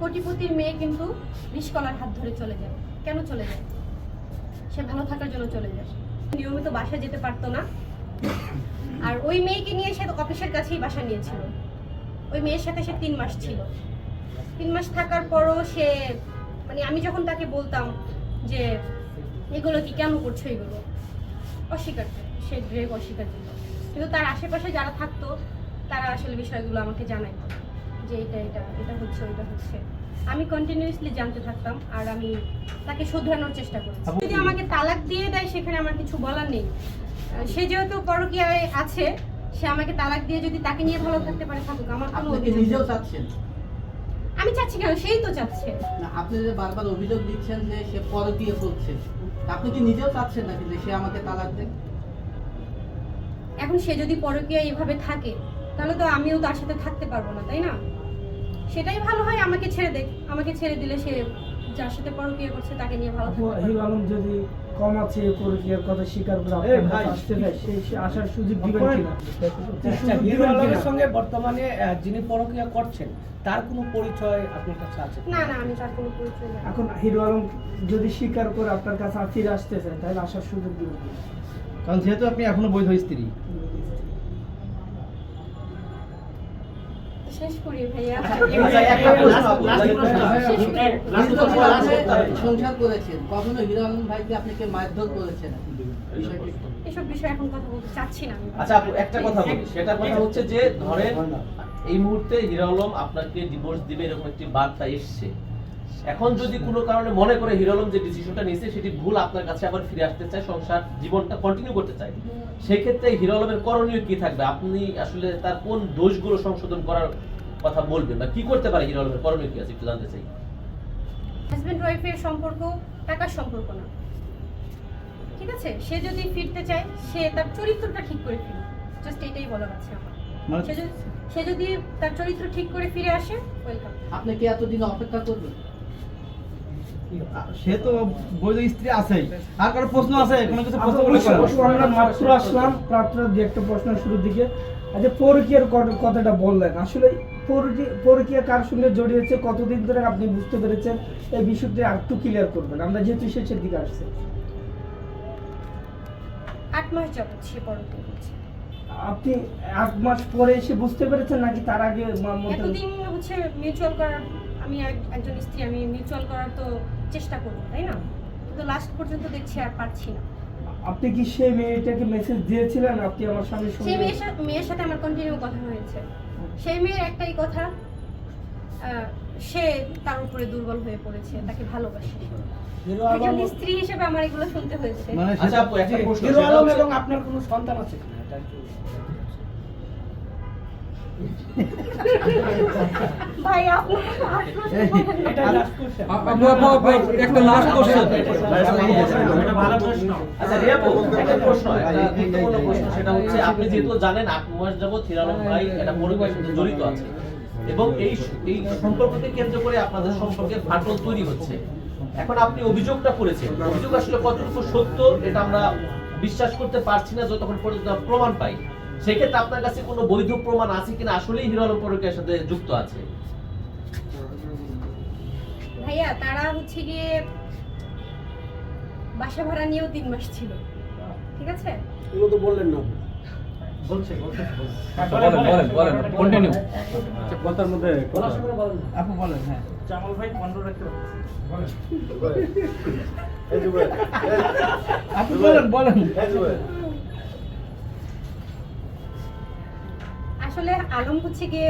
কোটিপতির মেয়ে কিন্তু নিষ্কলার হাত ধরে চলে যায়। কেন চলে যায়? সে ভালো থাকার জন্য চলে যায়। নিয়মিত বাসা যেতে পারতো না। আর ওই মেয়েকে নিয়ে সে অফিসের কাছেই বাসা নিয়েছিল। ওই মেয়ের সাথে সে তিন মাস ছিল। তিন মাস থাকার পরও সে মানে আমি যখন তাকে বলতাম যে, এগুলো কি কেন করছ এগুলো? অস্বীকার সে ড্রেক অস্বীকার কিন্তু তার আশেপাশে যারা থাকতো, তারা আসলে বিষয়গুলো আমাকে জানাই যে এটা এটা এটা হচ্ছে ওইটা হচ্ছে। আমি কন্টিনিউয়াসলি জানতে থাকতাম আর আমি তাকে শুধরানোর চেষ্টা করেছি। যদি আমাকে তালাক দিয়ে দেয় সেখানে আমার কিছু বলার নেই। সে যেহেতু পরকীয়ায় আছে সে আমাকে তালাক দিয়ে যদি তাকে নিয়ে ভালো থাকতে পারে থাকুক আমার কোনো অভিযোগ নিজেও চাচ্ছেন? আমি চাচ্ছি কেন? সেই তো চাচ্ছে। না আপনি যে বারবার অভিযোগ দিচ্ছেন যে সে পরকীয় করছে আপনি কি নিজেও চাচ্ছেন নাকি যে সে আমাকে তালাক দেয়? এখন সে যদি পরকীয়া এইভাবে থাকে তাহলে তো আমিও তার সাথে থাকতে পারব না তাই না? সেটাই ভালো হয় আমাকে ছেড়ে দেখ আমাকে ছেড়ে দিলে সে যার সাথে পরকীয়া করছে তাকে নিয়ে ভালো হিরো পারবে। আলম যদি কম আছে পরিচয়ের কথা স্বীকার করে ভাই, আসতে চায় সেই সে আসার সুযোগ দিবেন। কিনা আচ্ছা, হিরো আলমের সঙ্গে বর্তমানে যিনি পরক্রিয়া করছেন তার কোনো পরিচয় আপনার কাছে আছে না না আমি তার কোনো পরিচয় না। এখন হিরো আলম যদি স্বীকার করে আপনার কাছে আর ফিরে আসতে চায় তাহলে আসার সুযোগ দিবেন কারণ যেহেতু আপনি এখনও বৈধ স্ত্রী শেষ করি ভাইয়া। আচ্ছা, সংসার করেছেন। কখনো হিরো আলম ভাইকে আপনি কে মারধর করেছেন? এসব বিষয়ে এখন কথা বলতে চাচ্ছি না আচ্ছা আপু একটা কথা বলি। সেটা কথা হচ্ছে যে ধরেন এই মুহূর্তে হিরো আলম আপনাকে ডিভোর্স দিবে এরকম একটি বার্তা এসছে। এখন যদি কোনো কারণে মনে করে হিরো আলম যে ডিসিশনটা নিয়েছে সেটি ভুল আপনার কাছে আবার ফিরে আসতে চায় সংসার জীবনটা কন্টিনিউ করতে চায় সেক্ষেত্রে হিরো আলমের করণীয় কি থাকবে? আপনি আসলে তার কোন দোষগুলো সংশোধন করার কথা বলবেন বা কি করতে পারে হিরো আলমের? করণীয় কি আছে? একটু জানতে চাই। হাজব্যান্ড ওয়াইফের সম্পর্ক টাকার সম্পর্ক না। ঠিক আছে? সে যদি ফিরতে চায় সে তার চরিত্রটা ঠিক করে ফিরবে জাস্ট এটাই বলার আছে আমার। মানে সে যদি সে যদি তার চরিত্র ঠিক করে ফিরে আসে ওয়েলকাম আপনি কি এতদিন অপেক্ষা করবেন? সে তো বৈধ স্ত্রী আছেই। আর কারও প্রশ্ন আছে? কোনো কিছু প্রশ্ন আচ্ছা, আমরা মাত্র আসলাম। মাত্র দু একটা প্রশ্ন শুরুর দিকে। আচ্ছা পরকীয়ার কথাটা বললেন। আসলে পরকীয়া কার সঙ্গে জড়িয়েছে কতদিন ধরে আপনি বুঝতে পেরেছেন? এই বিষয়টি আর একটু ক্লিয়ার করবেন। আমরা যেহেতু শেষের দিকে আসছি। আট মাস যাবত সে পরকীয়া করছে আপনি আট মাস পরে এসে বুঝতে পেরেছেন নাকি তার আগে এতদিন হচ্ছে মিউচুয়াল করার আমি একজন স্ত্রী আমি মিউচুয়াল করার তো চেষ্টা করব তাই না? কিন্তু লাস্ট পর্যন্ত দেখছি আর পারছি না। আপনি কি সেই মেয়েটাকে মেসেজ দিয়েছিলেন? আপনি আমার স্বামীর সেই সঙ্গে মেয়ের মেয়ের সাথে আমার কন্টিনিউ কথা হয়েছে। সেই মেয়ের একটাই কথা সে তার উপরে দুর্বল হয়ে পড়েছে তাকে ভালোবাসে। হিরো একজন স্ত্রী হিসেবে আমার এগুলো শুনতে হয়েছে। মানে আচ্ছা আপু একটা প্রশ্ন হিরো সেটা আলম হচ্ছে- এবং আপনার কোনো সন্তান আছে একটু লাস্ট কোশ্চেন আচ্ছা রিয়া একটা প্রশ্ন। গুরুত্বপূর্ণ প্রশ্ন সেটা হচ্ছে আপনি যেহেতু জানেন আট মাস যাবত হিরালম ভাই এটা পরিবারের সাথে জড়িত আছে। এবং এই এই সম্পর্ককে কেন্দ্র করে আপনাদের সম্পর্কে ফাটল তৈরি হচ্ছে। এখন আপনি অভিযোগটা করেছেন। অভিযোগ আসলে কতটুকু সত্য এটা আমরা বিশ্বাস করতে পারছি না যতক্ষণ পর্যন্ত প্রমাণ পাই সেক্ষেত্রে আপনার কাছে কোনো বৈধ প্রমাণ আছে কিনা? আসলেই হিরো আলম পরকের সাথে যুক্ত আছে। ভাইয়া তারা হচ্ছে গিয়ে বাসা ভাড়া নিয়েও তিন মাস ছিল। ঠিক আছে? এগুলো তো বললেন না বলছে বলছে বলেন বলেন বলেন কন্টিনিউ কথার মধ্যে আপু বলেন হ্যাঁ। জামাল ভাই পনেরো রাখতে আপনি বলেন বলেন। আসলে আলম হচ্ছে গিয়ে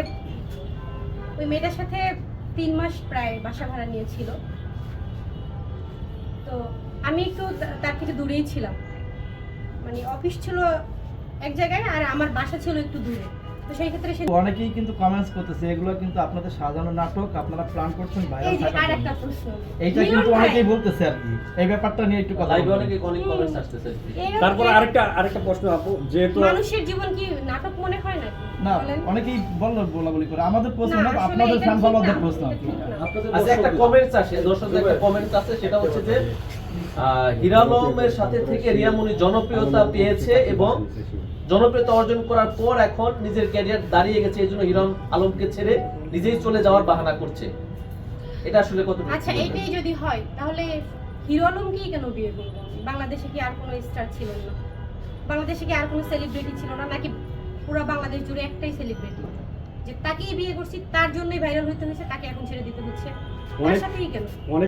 ওই মেয়েটার সাথে তিন মাস প্রায় বাসা ভাড়া নিয়েছিল। তো আমি একটু তার থেকে দূরেই ছিলাম। মানে অফিস ছিল এক জায়গায় আর আমার বাসা ছিল একটু দূরে। তো সেই ক্ষেত্রে সে অনেকেই কিন্তু কমেন্টস করতেছে এগুলো কিন্তু আপনাদের সাজানো নাটক আপনারা প্ল্যান করছেন ভাইরাল থাকার। একটা প্রশ্ন। এইটা কিন্তু অনেকেই বলতেছে আর কি। এই ব্যাপারটা নিয়ে একটু কথা লাইভে। অনেকে অনেক কমেন্টস আসতেছে তারপরে আরেকটা আরেকটা প্রশ্ন আপু যেহেতু মানুষের জীবন কি নাটক মনে হয় না বলেন। অনেকেই বলল বলাবলি করে। আমাদের প্রশ্ন না, আপনাদের ফ্যান ফলোয়ারদের প্রশ্ন আচ্ছা একটা কমেন্টস আসে। দর্শকদের একটা কমেন্টস আছে সেটা হচ্ছে যে সাথে থেকে রিয়ামণি জনপ্রিয়তা পেয়েছে এবং জনপ্রিয়তা অর্জন করার পর এখন নিজের ক্যারিয়ার দাঁড়িয়ে গেছে এই জন্য হিরণ আলমকে ছেড়ে নিজেই চলে যাওয়ার বাহানা করছে। এটা আসলে কত আচ্ছা এইটাই যদি হয় তাহলে হিরো আলমকেই কেন বিয়ে করব বাংলাদেশে কি আর কোনো স্টার ছিল না? বাংলাদেশে কি আর কোনো সেলিব্রিটি ছিল না? নাকি পুরো বাংলাদেশ জুড়ে একটাই সেলিব্রিটি যে তাকেই বিয়ে করছি তার জন্যই ভাইরাল হইতে হয়েছে তাকে এখন ছেড়ে দিতে হচ্ছে। তার সাথেই কেন? অনেক